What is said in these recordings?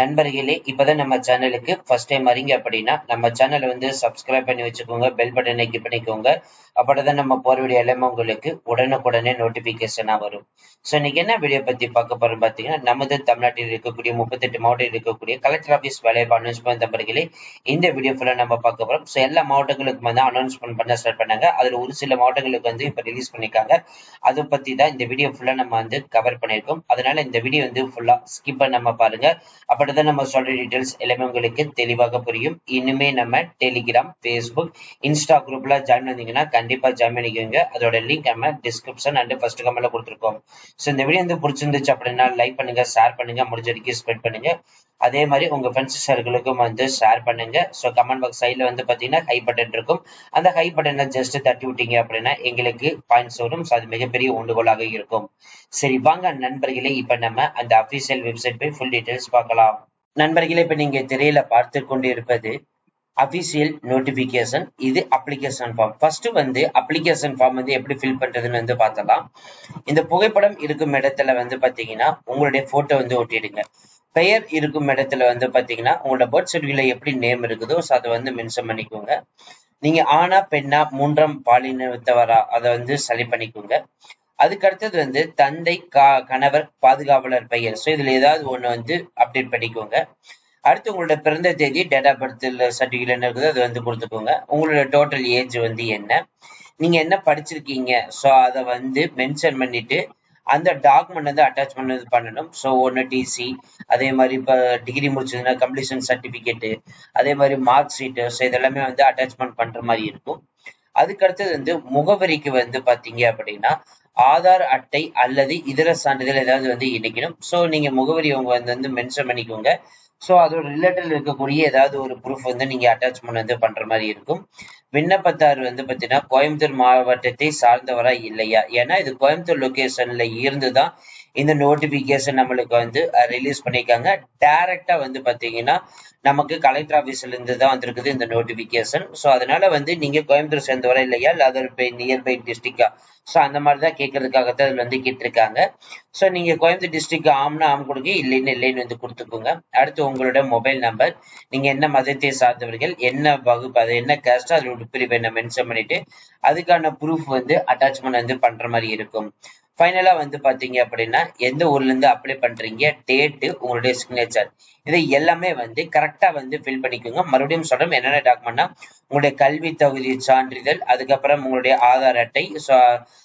நண்பர்களே இப்பதான் நம்ம சேனலுக்கு ஃபர்ஸ்ட் டைம் வரீங்க அப்படின்னா நம்ம சேனலை வந்து சப்ஸ்கிரைப் பண்ணி வச்சுக்கோங்க பெல் பட்டனை கிளிக் பண்ணிக்கோங்க அப்படிதான் நம்ம போற வீடியோ எல்லாமே உங்களுக்கு உடனுக்குடனே நோட்டிபிகேஷனா வரும். ஸோ இன்னைக்கு என்ன வீடியோ பத்தி பார்க்க போறோம் பார்த்தீங்கன்னா நமது தமிழ்நாட்டில் இருக்கக்கூடிய முப்பத்தெட்டு மாவட்டத்தில் இருக்கக்கூடிய கலெக்டர் ஆஃபீஸ் வேலைவாய்ப்பு அனௌன்ஸ்மெண்ட் நண்பர்களே இந்த வீடியோ ஃபுல்லா நம்ம பார்க்க போறோம். ஸோ எல்லா மாவட்டங்களுக்கும் வந்து அனௌன்ஸ்மெண்ட் பண்ண ஸ்டார்ட் பண்ணாங்க. அதுல ஒரு சில மாவட்டங்களுக்கு வந்து இப்போ ரிலீஸ் பண்ணிருக்காங்க அதை பத்தி தான் இந்த வீடியோ ஃபுல்லா நம்ம வந்து கவர் பண்ணியிருக்கோம். அதனால இந்த வீடியோ வந்து ஃபுல்லா ஸ்கிப் பண்ணாம பாருங்க. அப்படிதான் நம்ம சொல்ற டீடைல்ஸ் எல்லாமே உங்களுக்கு தெளிவாக புரியும். இனிமே நம்ம டெலிகிராம் ஃபேஸ்புக் இன்ஸ்டா குரூப்ல ஜாயின் பண்ணீங்கன்னா கண்டிப்பா ஜாயின் பண்ணிக்கோங்க. அதோட லிங்க் நம்ம டிஸ்கிரிப்ஷன் அண்ட் ஃபர்ஸ்ட் கமெண்ட்ல கொடுத்துருக்கோம். ஸோ இந்த வீடியோ வந்து பிடிச்சிருந்துச்சு அப்படின்னா லைக் பண்ணுங்க ஷேர் பண்ணுங்க முடிஞ்ச வரைக்கும் ஸ்பெட் பண்ணுங்க. அதே மாதிரி உங்க ஃப்ரெண்ட்ஸ் சர்க்கிளுக்கும் வந்து ஷேர் பண்ணுங்க. ஸோ கமெண்ட் பாக்ஸ் சைடில் வந்து பார்த்தீங்கன்னா ஹை பட்டன் இருக்கும். அந்த ஹை பட்டனை ஜஸ்ட் தட்டி விட்டீங்க அப்படின்னா எங்களுக்கு பாயிண்ட்ஸ் வரும். ஸோ அது மிகப்பெரிய ஊண்டுகோலாக இருக்கும். சரி வாங்க நண்பர்களே இப்போ நம்ம அந்த அஃபீஷியல் வெப்சைட் போய் ஃபுல் டீடைல்ஸ் பார்க்கலாம். நண்பர்களே இப்போ நீங்க திரையில பார்த்து கொண்டு இருப்பது அபிஷியல் நோட்டிபிகேஷன் இது அப்ளிகேஷன் ஃபார்ம் ஃபர்ஸ்ட் வந்து அப்ளிகேஷன் ஃபார்ம் வந்து எப்படி ஃபில் பண்றதுன்னு வந்து பார்த்தலாம் இந்த புகைப்படம் இருக்கும் இடத்துல வந்து பாத்தீங்கன்னா உங்களுடைய போட்டோ வந்து ஒட்டிடுங்க. பெயர் இருக்கும் இடத்துல வந்து பாத்தீங்கன்னா உங்களோட பர்த் சர்டிஃபிகேட்ல எப்படி நேம் இருக்குதோ ஸோ அதை வந்து மென்ஷன் பண்ணிக்கோங்க. நீங்க ஆனா பெண்ணா மூன்றாம் பாலினத்தவரா அதை வந்து சரி பண்ணிக்கோங்க. அதுக்கு அடுத்தது வந்து தந்தை கா கணவர் பாதுகாவலர் பெயர். ஸோ இதுல ஏதாவது ஒன்று வந்து அப்டேட் பண்ணிக்கோங்க. அடுத்து உங்களோட பிறந்த தேதி டேட் ஆஃப் பர்த் சர்டிஃபிகேட் என்ன இருக்குது அது வந்து கொடுத்துக்கோங்க. உங்களோட டோட்டல் ஏஜ் வந்து என்ன? நீங்க என்ன படிச்சிருக்கீங்க? ஸோ அதை வந்து மென்ஷன் பண்ணிட்டு அந்த டாக்குமெண்ட் வந்து அட்டாச் பண்ணது பண்ணணும். ஸோ ஒன்று டிசி அதே மாதிரி இப்போ டிகிரி முடிச்சதுன்னா கம்ப்ளீஷன் சர்டிஃபிகேட்டு அதே மாதிரி மார்க் ஷீட்டு ஸோ இதெல்லாமே வந்து அட்டாச்மெண்ட் பண்ணுற மாதிரி இருக்கும். அதுக்கு அடுத்தது வந்து முகவரிக்கு வந்து பார்த்தீங்க அப்படின்னா ஆதார் அட்டை அல்லது இதர சான்றிதழ் ஏதாவது வந்து இணைக்கணும். ஸோ நீங்கள் முகவரி உங்க வந்து மென்ஷன் பண்ணிக்கோங்க. ஸோ அதோட ரிலேட்டட் இருக்கக்கூடிய ஏதாவது ஒரு ப்ரூஃப் வந்து நீங்க அட்டாச்மெண்ட் வந்து பண்ற மாதிரி இருக்கும். விண்ணப்பத்தார் வந்து பார்த்தீங்கன்னா கோயம்புத்தூர் மாவட்டத்தை சார்ந்தவரா இல்லையா? ஏன்னா இது கோயம்புத்தூர் லொகேஷன்ல இருந்து தான் இந்த நோட்டிபிகேஷன் நம்மளுக்கு வந்து ரிலீஸ் பண்ணியிருக்காங்க. டைரக்டா வந்து பாத்தீங்கன்னா நமக்கு கலெக்டர் ஆஃபீஸ்ல இருந்து தான் வந்திருக்குது இந்த நோட்டிபிகேஷன் ஸோ அதனால வந்து நீங்க கோயம்புத்தூர் சேர்ந்தவரை இல்லையா? இல்லை அதர் நியர்பை டிஸ்ட்ரிக்டா ஸோ அந்த மாதிரி தான் கேட்கறதுக்காகத்தான் அதில் வந்து கேட்டிருக்காங்க. ஸோ நீங்க கோயம்புத்தூர் டிஸ்ட்ரிக்ட் ஆம்னா ஆம் கொடுங்க. இல்லைன்னு இல்லைன்னு வந்து கொடுத்துக்கோங்க. அடுத்து உங்களோட மொபைல் நம்பர் நீங்க என்ன மதத்தை சார்ந்தவர்கள் என்ன வகுப்பு அது என்ன கேஸ்ட் அதோட உட்பிரிவு என்ன மென்ஷன் பண்ணிட்டு அதுக்கான ப்ரூஃப் வந்து அட்டாச்மெண்ட் வந்து பண்ற மாதிரி இருக்கும். ஃபைனலா வந்து பாத்தீங்க அப்படின்னா எந்த ஊர்ல இருந்து அப்ளை பண்றீங்க டேட்டு உங்களுடைய சிக்னேச்சர் இது எல்லாமே வந்து கரெக்டா வந்து ஃபில் பண்ணிக்கோங்க. மறுபடியும் சொல்றோம் என்னென்ன டாக்குமெண்ட்னா உங்களுடைய கல்வி தகுதி சான்றிதழ் அதுக்கப்புறம் உங்களுடைய ஆதார் அட்டை ஸோ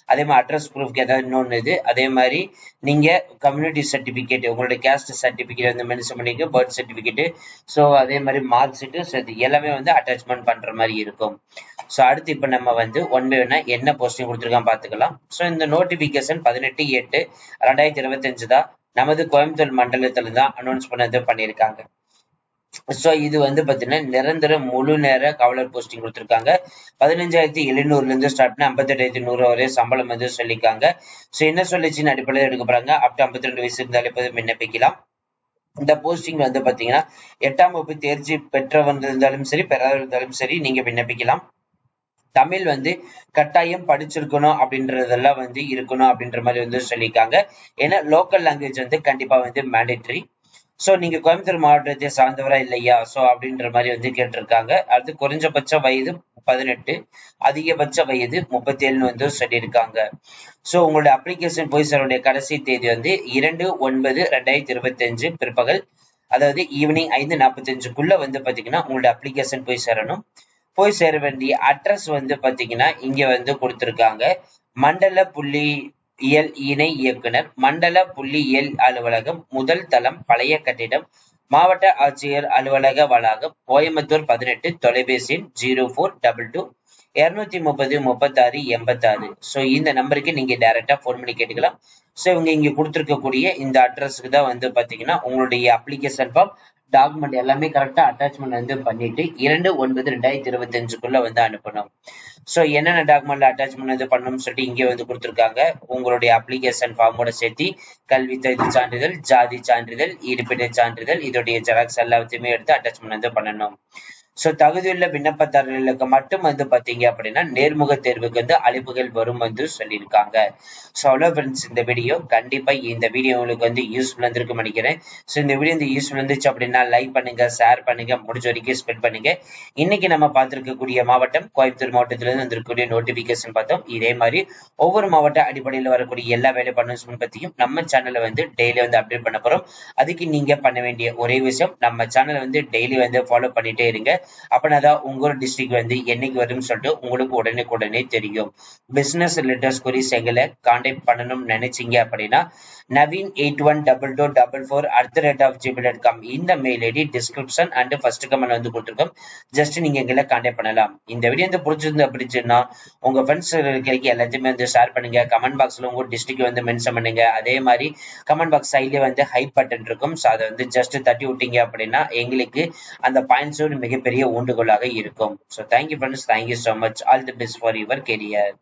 அதே மாதிரி அட்ரஸ் ப்ரூஃப்க்கு ஏதாவது இன்னொன்று இது. அதே மாதிரி நீங்க கம்யூனிட்டி சர்டிபிகேட் உங்களுடைய கேஸ்ட் சர்டிபிகேட் வந்து மென்ஷன் பண்ணிக்க பர்த் சர்டிபிகேட் ஸோ அதே மாதிரி மார்க் ஷீட்டு ஸோ இது எல்லாமே வந்து அட்டாச்மெண்ட் பண்ற மாதிரி இருக்கும். ஸோ அடுத்து இப்போ நம்ம வந்து ஒன் பை ஒன்னா என்ன போஸ்டிங் கொடுத்துருக்கான் பார்த்துக்கலாம். ஸோ இந்த நோட்டிஃபிகேஷன் பதினெட்டு எட்டு ரெண்டாயிரத்தி இருபத்தஞ்சு தான் நமது கோயம்புத்தூர் மண்டலத்துல தான் அனௌன்ஸ் பண்ணது பண்ணியிருக்காங்க. ஸோ இது வந்து பார்த்தீங்கன்னா நிரந்தர முழு நேர காவலர் போஸ்டிங் கொடுத்துருக்காங்க. பதினஞ்சாயிரத்தி எழுநூறுல இருந்து ஸ்டார்ட் பண்ணி ஐம்பத்தெட்டாயிரத்தி நூறு வரை சம்பளம் வந்து சொல்லியிருக்காங்க. ஸோ என்ன சொல்லிச்சுன்னு அடிப்படையில் எடுக்க போறாங்க. அப் டு ஐம்பத்தி ரெண்டு வயசு இருந்தாலே போதும் விண்ணப்பிக்கலாம். இந்த போஸ்டிங் வந்து பாத்தீங்கன்னா எட்டாம் வகுப்பு தேர்ச்சி பெற்றவங்க இருந்தாலும் சரி பெறாத இருந்தாலும் சரி நீங்க விண்ணப்பிக்கலாம். தமிழ் வந்து கட்டாயம் படிச்சிருக்கணும் அப்படின்றதெல்லாம் வந்து இருக்கணும் அப்படின்ற மாதிரி வந்து சொல்லியிருக்காங்க. ஏன்னா லோக்கல் லாங்குவேஜ் வந்து கண்டிப்பா வந்து மேண்டேட்ரி ஸோ நீங்க கோயம்புத்தூர் மாவட்டத்தை சார்ந்தவரா இல்லையா? ஸோ அப்படின்ற மாதிரி வந்து கேட்டிருக்காங்க. அது குறைஞ்சபட்ச வயது பதினெட்டு அதிகபட்ச வயது முப்பத்தி ஏழுன்னு வந்து சொல்லியிருக்காங்க. ஸோ உங்களுடைய அப்ளிகேஷன் போய் சாருடைய கடைசி தேதி வந்து இரண்டு ஒன்பது ரெண்டாயிரத்தி இருபத்தி அஞ்சு பிற்பகல். அதாவது ஈவினிங் ஐந்து நாற்பத்தஞ்சுக்குள்ள வந்து பாத்தீங்கன்னா உங்களுடைய அப்ளிகேஷன் போய் சேரணும். போய் சேர வேண்டிய அட்ரஸ் வந்து பாத்தீங்கன்னா இங்க வந்து கொடுத்துருக்காங்க. மண்டல புள்ளி இயல் இணை இயக்குனர் மண்டல புள்ளியியல் அலுவலகம் முதல் தளம் பழைய கட்டிடம் மாவட்ட ஆட்சியர் அலுவலக வளாகம் கோயம்புத்தூர் பதினெட்டு தொலைபேசி ஜீரோ ஃபோர் டபுள் டூ இரநூத்தி முப்பது முப்பத்தாறு எண்பத்தாறு. ஸோ இந்த நம்பருக்கு நீங்க டைரெக்டாக ஃபோன் பண்ணி கேட்டுக்கலாம். ஸோ இவங்க இங்க கொடுத்துருக்கக்கூடிய இந்த அட்ரஸ்க்கு தான் வந்து பாத்தீங்கன்னா உங்களுடைய அப்ளிகேஷன் ஃபார்ம் டாக்குமெண்ட் எல்லாமே கரெக்டா அட்டாச்மெண்ட் வந்து பண்ணிட்டு இரண்டு ஒன்பது ரெண்டாயிரத்தி இருபத்தி அஞ்சுக்குள்ள வந்து அனுப்பணும். ஸோ என்னென்ன டாக்குமெண்ட்ல அட்டாச்மெண்ட் வந்து பண்ணணும்னு சொல்லிட்டு இங்கே வந்து கொடுத்துருக்காங்க. உங்களுடைய அப்ளிகேஷன் ஃபார்மோட சேர்த்து கல்வி தகுதி சான்றிதழ் ஜாதி சான்றிதழ் இருப்பிட சான்றிதழ் இதோடைய ஜெராக்ஸ் எல்லாத்தையுமே எடுத்து அட்டாச்மெண்ட் வந்து பண்ணணும். ஸோ தகுதியுள்ள விண்ணப்பதாரர்களுக்கு மட்டும் வந்து பார்த்தீங்க அப்படின்னா நேர்முக தேர்வுக்கு வந்து அழைப்புகள் வரும் வந்து சொல்லியிருக்காங்க. ஸோ அவ்வளோ ஃப்ரெண்ட்ஸ் இந்த வீடியோ கண்டிப்பாக இந்த வீடியோ உங்களுக்கு வந்து யூஸ்ஃபுல் இருந்திருக்கும் நினைக்கிறேன். ஸோ இந்த வீடியோ வந்து யூஸ்ஃபுல் இருந்துச்சு அப்படின்னா லைக் பண்ணுங்க ஷேர் பண்ணுங்க முடிஞ்ச வரைக்கும் ஸ்பெண்ட் பண்ணுங்க. இன்னைக்கு நம்ம பார்த்துருக்கக்கூடிய மாவட்டம் கோயம்புத்தூர் மாவட்டத்திலிருந்து வந்திருக்கக்கூடிய நோட்டிஃபிகேஷன் பார்த்தோம். இதே மாதிரி ஒவ்வொரு மாவட்ட அடிப்படையில் வரக்கூடிய எல்லா வேலை பண்ண பற்றியும் நம்ம சேனலை வந்து டெய்லி வந்து அப்டேட் பண்ண போகிறோம் அதுக்கு நீங்க பண்ண வேண்டிய ஒரே விஷயம் நம்ம சேனலை வந்து டெய்லி வந்து ஃபாலோ பண்ணிட்டே இருங்க. அப்படின்னா தான் டிஸ்ட்ரிக் டிஸ்ட்ரிக்ட் வந்து என்னைக்கு வரும்னு சொல்லிட்டு உங்களுக்கு உடனே உடனே தெரியும். பிசினஸ் ரிலேட்டட் ஸ்கொரிஸ் எங்களை கான்டாக்ட் பண்ணணும்னு நினைச்சீங்க அப்படின்னா Naveen eight one double two double four at the rate of G P dot com இந்த mail ID description and first comment வந்து கொடுத்துருக்கோம். ஜஸ்ட் நீங்க எங்களை கான்டாக்ட் பண்ணலாம். இந்த வீடியோ வந்து பிடிச்சிருந்து அப்படிச்சுன்னா உங்க ஃப்ரெண்ட்ஸ் இருக்கிறதுக்கு எல்லாத்தையுமே வந்து ஷேர் பண்ணுங்க. கமெண்ட் பாக்ஸ்ல உங்க டிஸ்ட்ரிக்ட் வந்து மென்ஷன் பண்ணுங்க. அதே மாதிரி கமெண்ட் பாக்ஸ் சைட்லேயே வந்து ஹைப் பட்டன் இருக்கும். ஸோ அதை வந்து ஜஸ்ட் தட்டி விட்டீங்க அப்படின்னா எங்களுக்கு அந்த பாயிண்ட்ஸோட மிகப்பெரிய ஊண்டுகோலாக இருக்கும். So thank you friends thank you so much all the best for your career